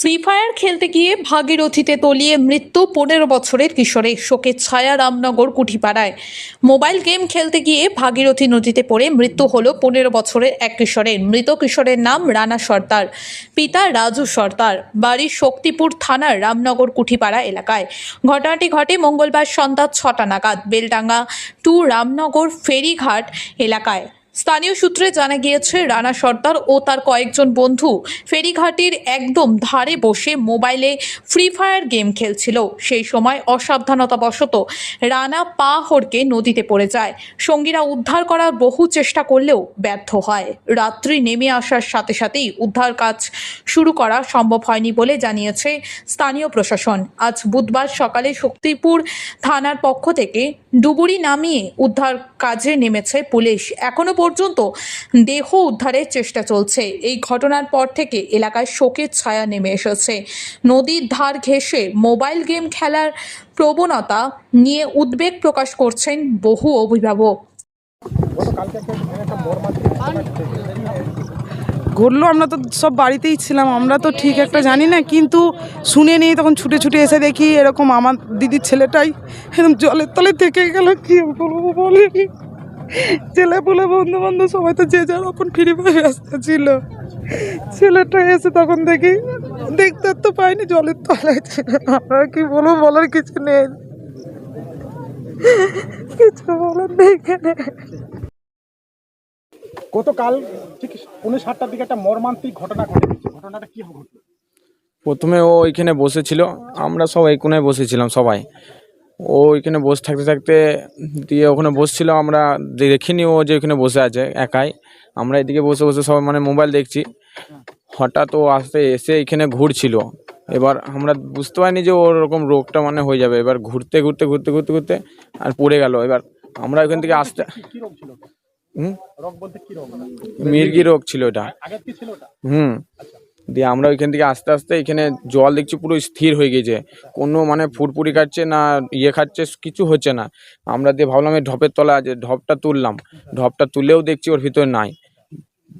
Free fire খেলতে গিয়ে ভাগীরথীতে তলিয়ে মৃত্যু পনেরো বছরের কিশোরের শোকের ছায়া রামনগর কুঠিপাড়ায়। মোবাইল গেম খেলতে গিয়ে ভাগীরথী নদীতে পড়ে মৃত্যু হলো পনেরো বছরের এক কিশোরের। মৃত কিশোরের নাম রানা সর্দার, পিতা রাজু সর্দার। বাড়ি শক্তিপুর থানার রামনগর কুঠিপাড়া এলাকায়। ঘটনাটি ঘটে মঙ্গলবার সন্ধ্যা ছটা নাগাদ, বেলডাঙ্গা টু রামনগর ফেরিঘাট এলাকায়। স্থানীয় সূত্রে জানা গিয়েছে, রানা সর্দার ও তার কয়েকজন বন্ধু ফেরিঘাটের একদম ধারে বসে মোবাইলে ফ্রি ফায়ার গেম খেলছিল। সেই সময় অসাবধানতাবশত রানা পা হড়কে নদীতে পড়ে যায়। সঙ্গীরা উদ্ধার করার বহু চেষ্টা করলেও ব্যর্থ হয়। রাত্রি নেমে আসার সাথে সাথেই উদ্ধার কাজ শুরু করা সম্ভব হয়নি বলে জানিয়েছে স্থানীয় প্রশাসন। আজ বুধবার সকালে শক্তিপুর থানার পক্ষ থেকে ডুবুরি নামিয়ে উদ্ধার কাজে নেমেছে পুলিশ। এখনও পর্যন্ত দেহ উদ্ধারের চেষ্টা চলছে। এই ঘটনার পর থেকে এলাকায় শোকের ছায়া নেমে এসেছে। নদীর ধার ঘেঁষে মোবাইল গেম খেলার প্রবণতা নিয়ে উদ্বেগ প্রকাশ করছেন বহু অভিভাবক। ঘটলো, আমরা তো সব বাড়িতেই ছিলাম, আমরা তো ঠিক একটা জানি না, কিন্তু শুনে নিই তখন ছুটে ছুটে এসে দেখি এরকম আমার দিদির ছেলেটাই একদম জলের তলে থেকে গেল, কি বলব বলে? ছেলে বলে বন্ধু বান্ধব সবাই তো যে যার আপন ফিরে পায়ে ব্যস্ত ছিল। ছেলেটা এসে তখন দেখি, দেখতে তো পাইনি জলের তলায় ছিল আমরা কি বলব বলার কিছু নেই। কিছু বলার নেই গতকাল ঠিক পৌনে সাতটার দিকে একটা মর্মান্তিক ঘটনা ঘটে গেছে। ঘটনাটা কি ঘটলো প্রথমে ও ওইখানে বসেছিল আমরা সবাই কোনায় বসেছিলাম সবাই। ও ওইখানে বসে থাকতে থাকতে দিয়ে ওখানে বসছিল আমরা দেখিনি ও যে ওইখানে বসে আছে একাই। আমরা এদিকে বসে বসে সবাই মানে মোবাইল দেখছি। হঠাৎ ও আসতে এসে এখানে ঘুরছিল। এবার আমরা বুঝতে পারিনি যে ওরকম রোগটা মানে হয়ে যাবে। এবার ঘুরতে ঘুরতে ঘুরতে ঘুরতে ঘুরতে আর পড়ে গেল। এবার আমরা ওইখান থেকে আসতে? হুম? রোগ বলতে কি রোগ? মির্গি রোগ ছিল ওটা আগের কি ছিল ওটা? হুম। দিয়ে আমরা ওইখান থেকে আস্তে আস্তে এখানে জল দেখছি পুরো স্থির হয়ে গেছে। কোনো মানে ফুরপুরি খাচ্ছে না ইয়ে খাচ্ছে কিছু হচ্ছে না। আমরা দিয়ে ভাবলাম এই ঢপের তলা আছে ঢপটা তুললাম। ঢপটা তুলেও দেখছি ওর ভিতরে নাই।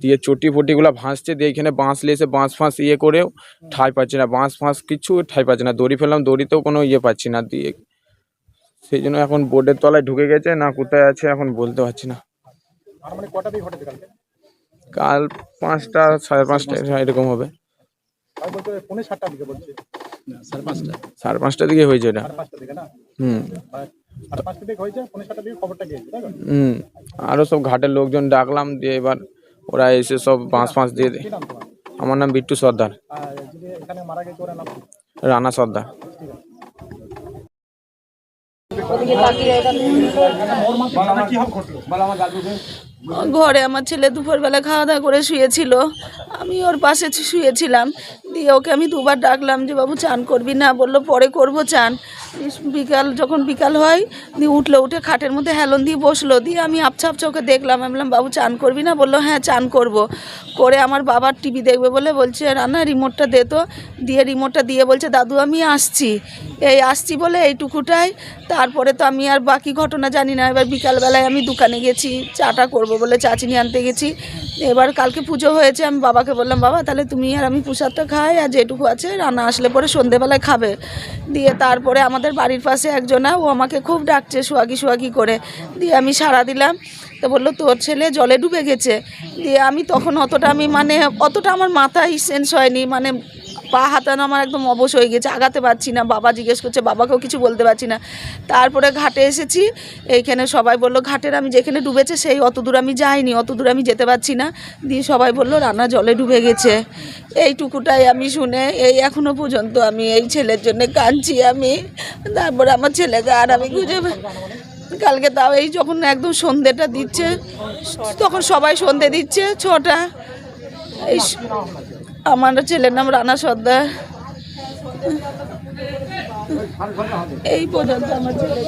দিয়ে চটি ফটিগুলো ভাসছে দিয়ে এখানে বাঁশ লেসে বাঁশ ফাঁস ইয়ে করেও ঠাই পাচ্ছি না। বাঁশ ফাঁস কিছু ঠাই পাচ্ছি না। দড়ি ফেললাম দড়িতেও কোনো ইয়ে পাচ্ছি না। দিয়ে সেই জন্য এখন বোর্ডের তলায় ঢুকে গেছে না কোথায় আছে এখন বলতে পারছি না। মানে কটা দিয়ে ঘটেছে কালকে? কাল পাঁচটা সাড়ে পাঁচটা এরকম হবে। পৌনে সাতটার দিকে বলছি। সাড়ে পাঁচটা। পাঁচটার দিকে হয়েছে এটা। পাঁচটা হুম। হুম। আরও সব ঘাটের লোকজন ডাকলাম দিয়ে এবার ওরা এসে সব বাঁশ ফাঁস দিয়ে দেয় আমার নাম বিট্টু সর্দার। আর? রানা সর্দার। কি ঘটলো? ঘরে আমার ছেলে দুপুরবেলা খাওয়া দাওয়া করে শুয়েছিল আমি ওর পাশে শুয়েছিলাম। দিয়ে ওকে আমি দুবার ডাকলাম যে, বাবু, চান করবি না? বলল, পরে করব চান। বিকাল, যখন বিকাল হয়, দিয়ে উঠল, উঠে খাটের মধ্যে হেলন দিয়ে বসল। দিয়ে আমি আপছা আপছা ওকে দেখলাম, আমি বললাম, বাবু, চান করবি না? বলল হ্যাঁ চান করব। করে আমার বাবার টিভি দেখবে বলে বলছে, রান্না রিমোটটা দে তো। দিয়ে রিমোটটা দিয়ে বলছে, দাদু, আমি আসছি। এই আসছি বলে এইটুকুটাই। তারপরে তো আমি আর বাকি ঘটনা জানি না। এবার বিকালবেলায় আমি দোকানে গেছি, চাটা করব বলে চা চিনি আনতে গেছি। এবার কালকে পুজো হয়েছে, আমি বাবাকে বললাম, বাবা, তাহলে তুমি আর আমি প্রসাদটা খাই, আর যেটুকু আছে রান্না আসলে পরে সন্ধেবেলায় খাবে। দিয়ে তারপরে আমাদের বাড়ির পাশে একজনা, ও আমাকে খুব ডাকছে সোয়াগি সোয়াগি করে। দিয়ে আমি সাড়া দিলাম, তো বলল, তোর ছেলে জলে ডুবে গেছে। দিয়ে আমি তখন অতটা আমি মানে অতটা আমার মাথায় সেন্স হয়নি মানে পা হাতানো আমার একদম অবশ হয়ে গেছে, আগাতে পারছি না। বাবা জিজ্ঞেস করছে, বাবাকেও কিছু বলতে পারছি না। তারপরে ঘাটে এসেছি, এইখানে সবাই বলল, ঘাটের আমি যেখানে ডুবেছে সেই অত দূর আমি যাইনি, অত দূর আমি যেতে পারছি না। দিয়ে সবাই বলল, রান্না জলে ডুবে গেছে। এইটুকুটাই আমি শুনে, এই এখনও পর্যন্ত আমি এই ছেলের জন্য কাঁদছি আমি। তারপরে আমার ছেলেকে আর আমি খুঁজে কালকে তাও এই যখন একদম সন্ধেটা দিচ্ছে, তখন সবাই সন্ধে দিচ্ছে, ছটা। এই আমার ছেলের নাম রানা সর্দার। এই পর্যন্ত আমার ছেলে